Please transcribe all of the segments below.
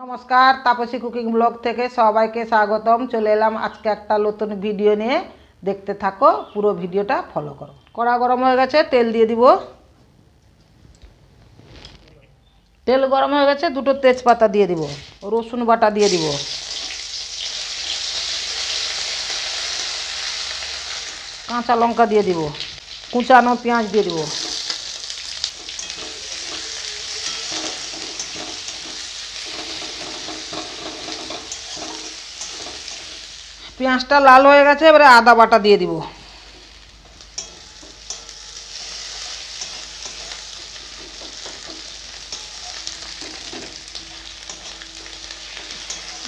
নমস্কার, Tapasi cooking blog থেকে সবাইকে স্বাগতম। চলে এলাম আজকে একটা নতুন ভিডিও নিয়ে। দেখতে থাকো, পুরো ভিডিওটা ফলো করো। কড়া গরম হয়ে গেছে, তেল দিয়ে দিব। তেল গরম হয়ে গেছে, দুটো তেজপাতা দিয়ে দিব। রসুন বাটা দিয়ে দিব। কাঁচা লঙ্কা দিয়ে দিব। কুচানো পেঁয়াজ দিয়ে দিব। পেঁয়াজটা লাল হয়ে গেছে, এবারে আদা বাটা দিয়ে দিব।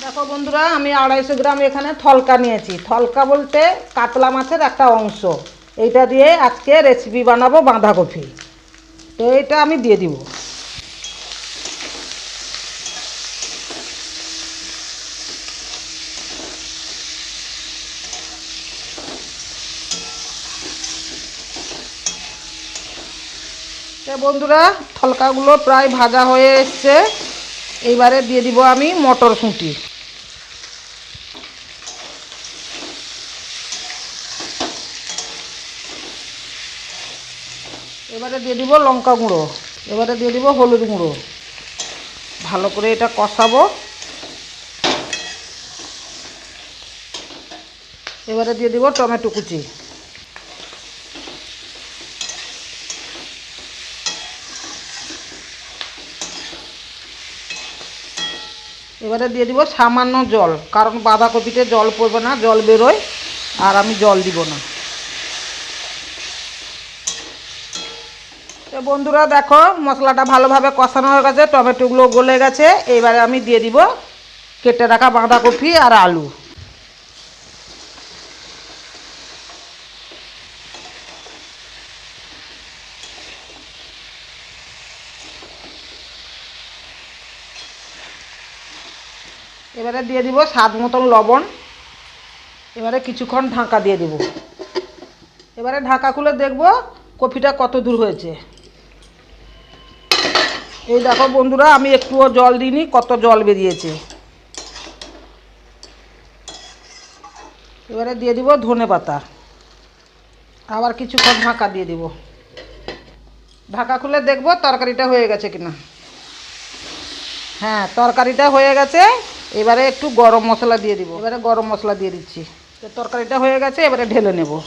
দেখো বন্ধুরা, আমি আড়াইশো গ্রাম এখানে থলকা নিয়েছি। থলকা বলতে কাতলা মাছের একটা অংশ। এইটা দিয়ে আজকে রেসিপি বানাবো বাঁধাকপি। তো এইটা আমি দিয়ে দিব। বন্ধুরা, থলকাগুলো প্রায় ভাজা হয়ে এসছে। এইবারে দিয়ে দিব আমি মটরশুঁটি এবারে দিয়ে দিব লঙ্কা গুঁড়ো। এবারে দিয়ে দিব হলুদ গুঁড়ো। ভালো করে এটা কষাবো। এবারে দিয়ে দিব টমেটো কুচি। এবারে দিয়ে দিব সামান্য জল, কারণ বাঁধাকপিতে জল পড়বে না, জল বেরোয়, আর আমি জল দিব না। তো বন্ধুরা দেখো, মশলাটা ভালোভাবে কষানো হয়ে গেছে টমেটোগুলো গলে গেছে, এবারে আমি দিয়ে দিব কেটে রাখা বাঁধাকপি আর আলু। এবারে দিয়ে দিব স্বাদ মতন লবণ। এবারে কিছুক্ষণ ঢাকা দিয়ে দিব। এবারে ঢাকা খুলে দেখব কফিটা কত দূর হয়েছে। এই দেখো বন্ধুরা, আমি একটুও জল দিইনি, কত জল বেরিয়েছে। এবারে দিয়ে দিব ধনে পাতা। আবার কিছুক্ষণ ঢাকা দিয়ে দিব। ঢাকা খুলে দেখব তরকারিটা হয়ে গেছে কিনা। হ্যাঁ তরকারিটা হয়ে গেছে। এবারে একটু গরম মশলা দিয়ে দিব। এবারে গরম মশলা দিয়ে দিচ্ছি। তরকারিটা হয়ে গেছে, এবারে ঢেলে নেব।